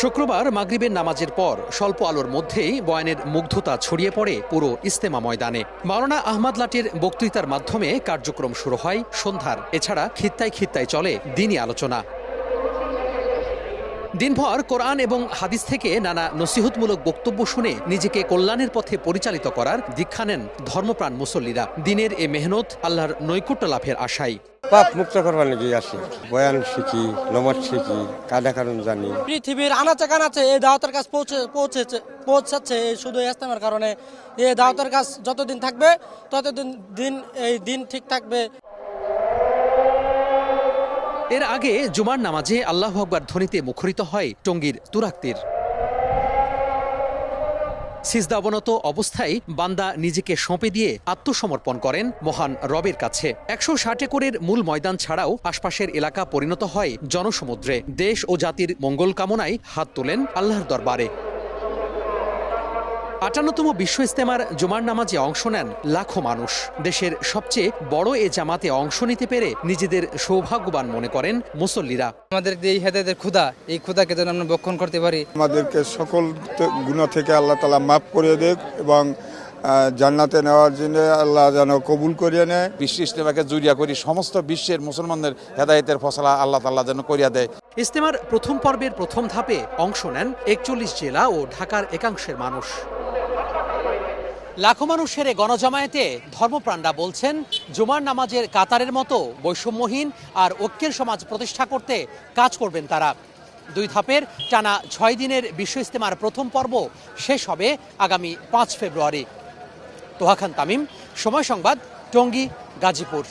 শুক্রবার মাগরিবের নামাজের পর স্বল্প আলোর মধ্যেই বয়ানের মুগ্ধতা ছড়িয়ে পড়ে পুরো ইস্তেমা ময়দানে। মাওলানা আহমদ লাটির বক্তৃতার মাধ্যমে কার্যক্রম শুরু হয় সন্ধ্যার। এছাড়া খিত্তায় খিত্তায় চলে দিনই আলোচনা। দিনভর কোরআন এবং হাদিস থেকে নানা নসিহতমূলক বক্তব্য শুনে নিজেকে কল্যাণের পথে পরিচালিত করার দীক্ষা নেন ধর্মপ্রাণ মুসল্লিরা। দিনের এ মেহনত আল্লাহর নৈকট্য লাভের আশায়। পাপ মুক্ত করবার নাকি আসি। বয়ান শিখি নমাজ শিখি কাদা কারণ জানি। পৃথিবীর আনাচে কানাচে এই দাওয়াতের কাজ পৌঁছে পৌঁছেছে পৌঁছাচ্ছে এই শুধু ইস্তেমার কারণে। এই দাওয়াতের কাজ যতদিন থাকবে ততদিন দিন এই দিন ঠিক থাকবে। এর আগে জুমার নামাজে আল্লাহ আকবর ধ্বনিতে মুখরিত হয় টঙ্গীর তুরাক্তির। সিজদাবনত অবস্থায় বান্দা নিজেকে সঁপে দিয়ে আত্মসমর্পণ করেন মহান রবের কাছে। একশো ষাট একরের মূল ময়দান ছাড়াও আশপাশের এলাকা পরিণত হয় জনসমুদ্রে। দেশ ও জাতির মঙ্গল কামনায় হাত তোলেন আল্লাহর দরবারে। আটান্নতম বিশ্ব ইস্তেমার জুমার নামাজে অংশ নেন লাখো মানুষ। দেশের সবচেয়ে বড় এ জামাতে অংশ নিতে পেরে নিজেদের সৌভাগ্যবান মনে করেন মুসল্লিরা। আমাদের যে এই হেদায়তের ক্ষুধা এই ক্ষুধাকে যেন আমরা বক্ষণ করতে পারি। আমাদেরকে সকল গুণ থেকে আল্লাহ তালা মাফ করে দেখ এবং জান্নাতে নেওয়ার জন্য আল্লাহ যেন কবুল করিয়ে নেয়। বিশ্ব ইস্তেমাকে জুড়িয়া করি সমস্ত বিশ্বের মুসলমানদের হেদায়েতের ফসলা আল্লাহ তাল্লাহ যেন করিয়া দেয়। ইস্তেমার প্রথম পর্বের প্রথম ধাপে অংশ নেন একচল্লিশ জেলা ও ঢাকার একাংশের মানুষ। লাখো মানুষের গণজমায়েতে ধর্মপ্রাণরা বলছেন, জুমার নামাজের কাতারের মতো বৈষম্যহীন আর ঐক্যের সমাজ প্রতিষ্ঠা করতে কাজ করবেন তারা। দুই ধাপের টানা ছয় দিনের বিশ্ব ইস্তেমার প্রথম পর্ব শেষ হবে আগামী পাঁচ ফেব্রুয়ারি। তোহা খান তামিম, সময় সংবাদ, টঙ্গী, গাজীপুর।